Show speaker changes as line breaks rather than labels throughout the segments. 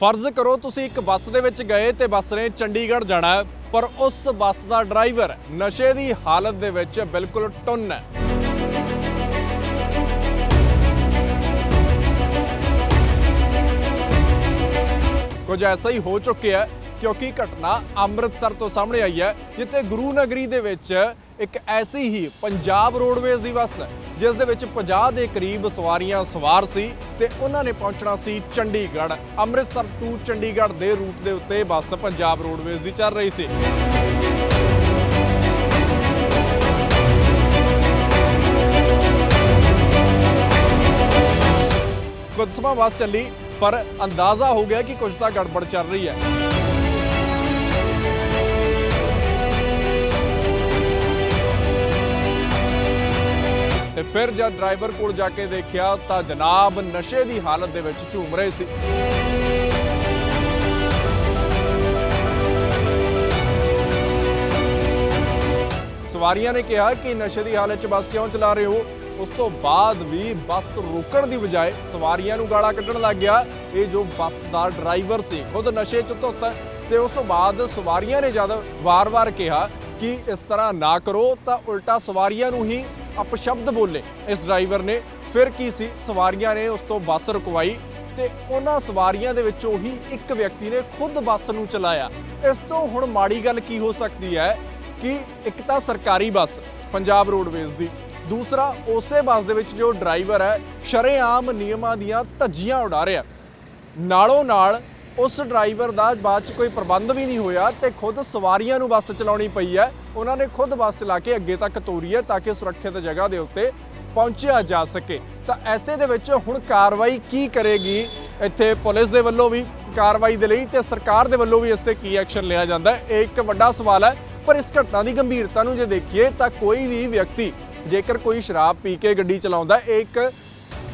ਫਰਜ਼ ਕਰੋ ਤੁਸੀਂ ਇੱਕ ਬੱਸ ਦੇ ਵਿੱਚ ਗਏ ਤੇ ਬੱਸ ਨੇ ਚੰਡੀਗੜ੍ਹ ਜਾਣਾ ਪਰ ਉਸ ਬੱਸ ਦਾ ਡਰਾਈਵਰ ਨਸ਼ੇ ਦੀ ਹਾਲਤ ਦੇ ਵਿੱਚ ਬਿਲਕੁਲ ਟੁੰਨ ਹੈ। ਕੁਝ ਐਸਾ ਹੀ ਹੋ ਚੁੱਕਿਆ ਕਿਉਂਕਿ ਘਟਨਾ ਅੰਮ੍ਰਿਤਸਰ ਤੋਂ ਸਾਹਮਣੇ ਆਈ ਹੈ, ਜਿੱਥੇ ਗੁਰੂ ਨਗਰੀ ਦੇ ਵਿੱਚ ਇੱਕ ਐਸੀ ਹੀ ਪੰਜਾਬ ਰੋਡਵੇਜ਼ ਦੀ ਬੱਸ ਹੈ, ਜਿਸ ਦੇ ਵਿੱਚ 50 ਦੇ ਕਰੀਬ ਸਵਾਰੀਆਂ ਸਵਾਰ ਸੀ ਤੇ ਉਹਨਾਂ ਨੇ ਪਹੁੰਚਣਾ ਸੀ ਚੰਡੀਗੜ੍ਹ, ਅੰਮ੍ਰਿਤਸਰ ਟੂ ਚੰਡੀਗੜ੍ਹ ਦੇ ਰੂਟ ਦੇ ਉੱਤੇ ਬੱਸ ਪੰਜਾਬ ਰੋਡਵੇਜ਼ ਦੀ ਚੱਲ ਰਹੀ ਸੀ। ਕੁਝ ਸਮਾਂ ਬੱਸ ਚੱਲੀ, ਪਰ ਅੰਦਾਜ਼ਾ ਹੋ ਗਿਆ ਕਿ ਕੁਝ ਤਾਂ ਗੜਬੜ ਚੱਲ ਰਹੀ ਹੈ। ਫਿਰ ਜਦ ਡਰਾਈਵਰ ਕੋਲ ਜਾ ਕੇ ਦੇਖਿਆ ਤਾਂ ਜਨਾਬ ਨਸ਼ੇ ਦੀ ਹਾਲਤ ਦੇ ਵਿੱਚ ਝੂਮ ਰਹੇ ਸੀ। ਸਵਾਰੀਆਂ ਨੇ ਕਿਹਾ ਕਿ ਨਸ਼ੇ ਦੀ ਹਾਲਤ 'ਚ ਬੱਸ ਕਿਉਂ ਚਲਾ ਰਹੇ ਹੋ? ਉਸ ਤੋਂ ਬਾਅਦ ਵੀ ਬੱਸ ਰੁਕਣ ਦੀ ਬਜਾਏ ਸਵਾਰੀਆਂ ਨੂੰ ਗਾਲਾਂ ਕੱਢਣ ਲੱਗ ਗਿਆ। ਇਹ ਜੋ ਬੱਸ ਦਾ ਡਰਾਈਵਰ ਸੀ, ਖੁਦ ਨਸ਼ੇ 'ਚ ਧੁੱਤ ਤੇ ਉਸ ਤੋਂ ਬਾਅਦ ਸਵਾਰੀਆਂ ਨੇ ਜਦ ਵਾਰ-ਵਾਰ ਕਿਹਾ ਕਿ ਇਸ ਤਰ੍ਹਾਂ ਨਾ ਕਰੋ ਤਾਂ ਉਲਟਾ ਸਵਾਰੀਆਂ ਨੂੰ ਹੀ ਅਪਸ਼ਬਦ ਬੋਲੇ। ਇਸ ਡਰਾਈਵਰ ਨੇ ਫਿਰ ਕੀ ਸੀ? ਸਵਾਰੀਆਂ ਨੇ ਉਸ ਤੋਂ ਬੱਸ ਰੁਕਵਾਈ ਤੇ ਉਹਨਾਂ ਸਵਾਰੀਆਂ ਦੇ ਵਿੱਚੋਂ ਹੀ ਇੱਕ ਵਿਅਕਤੀ ਨੇ ਖੁਦ ਬੱਸ ਨੂੰ ਚਲਾਇਆ। ਇਸ ਤੋਂ ਹੁਣ ਮਾੜੀ ਗੱਲ ਕੀ ਹੋ ਸਕਦੀ ਹੈ ਕਿ ਇੱਕ ਤਾਂ ਸਰਕਾਰੀ ਬੱਸ, ਪੰਜਾਬ ਰੋਡਵੇਜ਼ ਦੀ। ਦੂਸਰਾ, ਉਸੇ ਬੱਸ ਦੇ ਵਿੱਚ ਜੋ ਡਰਾਈਵਰ ਹੈ, ਸ਼ਰੇਆਮ ਨਿਯਮਾਂ ਦੀਆਂ ਧੱਜੀਆਂ ਉਡਾ ਰਿਹਾ। ਨਾਲੋਂ ਨਾਲ ਉਸ ਡਰਾਈਵਰ ਦਾ ਬਾਅਦ ਚ ਕੋਈ ਪ੍ਰਬੰਧ ਵੀ ਨਹੀਂ ਹੋਇਆ ਤੇ ਖੁਦ ਸਵਾਰੀਆਂ ਨੂੰ ਬੱਸ ਚਲਾਉਣੀ ਪਈ ਹੈ। ਉਹਨਾਂ ਨੇ ਖੁਦ ਬੱਸ ਚਲਾ ਕੇ ਅੱਗੇ ਤੱਕ ਤੋਰੀ ਹੈ ਤਾਂ ਕਿ ਸੁਰੱਖਿਅਤ ਜਗ੍ਹਾ ਦੇ ਉੱਤੇ ਪਹੁੰਚਿਆ ਜਾ ਸਕੇ। ਤਾਂ ਐਸੇ ਦੇ ਵਿੱਚ ਹੁਣ ਕਾਰਵਾਈ ਕੀ ਕਰੇਗੀ? ਇੱਥੇ ਪੁਲਿਸ ਦੇ ਵੱਲੋਂ ਵੀ ਕਾਰਵਾਈ ਦੇ ਲਈ ਤੇ ਸਰਕਾਰ ਦੇ ਵੱਲੋਂ ਵੀ ਇਸ ਤੇ ਕੀ ਐਕਸ਼ਨ ਲਿਆ ਜਾਂਦਾ ਹੈ? ਇਹ ਇੱਕ ਵੱਡਾ ਸਵਾਲ ਹੈ, ਪਰ ਇਸ ਘਟਨਾ ਦੀ ਗੰਭੀਰਤਾ ਨੂੰ ਜੇ ਦੇਖੀਏ ਤਾਂ ਕੋਈ ਵੀ ਵਿਅਕਤੀ ਜੇਕਰ ਕੋਈ ਸ਼ਰਾਬ ਪੀ ਕੇ ਗੱਡੀ ਚਲਾਉਂਦਾ ਇਹ ਇੱਕ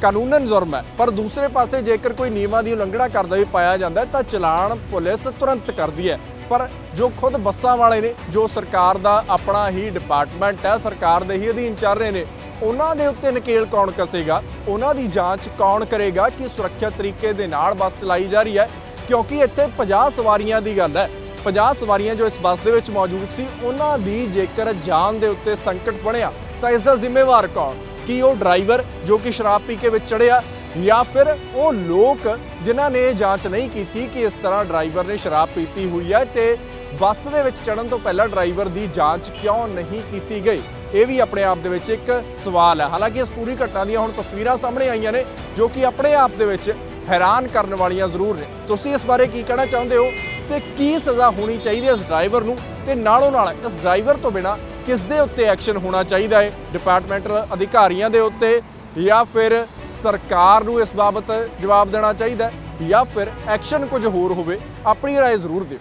ਕਾਨੂੰਨਨ ਜੁਰਮ ਹੈ, ਪਰ ਦੂਸਰੇ ਪਾਸੇ ਜੇਕਰ ਕੋਈ ਨਿਯਮਾਂ ਦੀ ਉਲੰਘਣਾ ਕਰਦਾ ਵੀ ਪਾਇਆ ਜਾਂਦਾ ਤਾਂ ਚਲਾਨ ਪੁਲਿਸ ਤੁਰੰਤ ਕਰਦੀ ਹੈ। ਪਰ ਜੋ ਖੁਦ ਬੱਸਾਂ ਵਾਲੇ ਨੇ, ਜੋ ਸਰਕਾਰ ਦਾ ਆਪਣਾ ਹੀ ਡਿਪਾਰਟਮੈਂਟ ਹੈ, ਸਰਕਾਰ ਦੇ ਹੀ ਅਧੀਨ ਚੱਲ ਰਹੇ ਨੇ, ਉਹਨਾਂ ਦੇ ਉੱਤੇ ਨਕੇਲ ਕੌਣ ਕਸੇਗਾ? ਉਹਨਾਂ ਦੀ ਜਾਂਚ ਕੌਣ ਕਰੇਗਾ ਕਿ ਸੁਰੱਖਿਅਤ ਤਰੀਕੇ ਦੇ ਨਾਲ ਬੱਸ ਚਲਾਈ ਜਾ ਰਹੀ ਹੈ? ਕਿਉਂਕਿ ਇੱਥੇ 50 ਸਵਾਰੀਆਂ ਦੀ ਗੱਲ ਹੈ। 50 ਸਵਾਰੀਆਂ ਜੋ ਇਸ ਬੱਸ ਦੇ ਵਿੱਚ ਮੌਜੂਦ ਸੀ, ਉਹਨਾਂ ਦੀ ਜੇਕਰ ਜਾਨ ਦੇ ਉੱਤੇ ਸੰਕਟ ਬਣਿਆ, ਤਾਂ ਇਸ ਦਾ ਜ਼ਿੰਮੇਵਾਰ ਕੌਣ? ਕਿ ਉਹ ਡਰਾਈਵਰ ਜੋ ਕਿ ਸ਼ਰਾਬ ਪੀ ਕੇ ਵਿੱਚ ਚੜਿਆ ਜਾਂ ਫਿਰ ਉਹ ਲੋਕ ਜਿਨ੍ਹਾਂ ਨੇ ਜਾਂਚ ਨਹੀਂ ਕੀਤੀ ਕਿ ਇਸ ਤਰ੍ਹਾਂ ਡਰਾਈਵਰ ਨੇ ਸ਼ਰਾਬ ਪੀਤੀ ਹੋਈ ਹੈ ਤੇ ਬੱਸ ਦੇ ਵਿੱਚ ਚੜਨ ਤੋਂ ਪਹਿਲਾਂ ਡਰਾਈਵਰ ਦੀ ਜਾਂਚ ਕਿਉਂ ਨਹੀਂ ਕੀਤੀ ਗਈ? ਇਹ ਵੀ ਆਪਣੇ ਆਪ ਦੇ ਵਿੱਚ ਇੱਕ ਸਵਾਲ ਹੈ। ਹਾਲਾਂਕਿ ਇਸ ਪੂਰੀ ਘਟਨਾ ਦੀਆਂ ਹੁਣ ਤਸਵੀਰਾਂ ਸਾਹਮਣੇ ਆਈਆਂ ਨੇ ਜੋ ਕਿ ਆਪਣੇ ਆਪ ਦੇ ਵਿੱਚ ਹੈਰਾਨ ਕਰਨ ਵਾਲੀਆਂ ਜ਼ਰੂਰ ਨੇ। ਤੁਸੀਂ ਇਸ ਬਾਰੇ ਕੀ ਕਹਿਣਾ ਚਾਹੁੰਦੇ ਹੋ? ਤੇ ਕੀ ਸਜ਼ਾ ਹੋਣੀ ਚਾਹੀਦੀ ਹੈ ਇਸ ਡਰਾਈਵਰ ਨੂੰ? ਤੇ ਨਾਲੋਂ ਨਾਲ ਇਸ ਡਰਾਈਵਰ ਤੋਂ ਬਿਨਾ ਕਿਸ ਦੇ ਉੱਤੇ ਐਕਸ਼ਨ ਹੋਣਾ ਚਾਹੀਦਾ ਹੈ ਡਿਪਾਰਟਮੈਂਟਲ ਅਧਿਕਾਰੀਆਂ ਦੇ ਉੱਤੇ ਜਾਂ ਫਿਰ ਸਰਕਾਰ ਨੂੰ ਇਸ ਬਾਬਤ ਜਵਾਬ ਦੇਣਾ ਚਾਹੀਦਾ ਹੈ ਜਾਂ ਫਿਰ ਐਕਸ਼ਨ ਕੁਝ ਹੋਰ ਹੋਵੇ ਆਪਣੀ رائے ਜ਼ਰੂਰ ਦਿਓ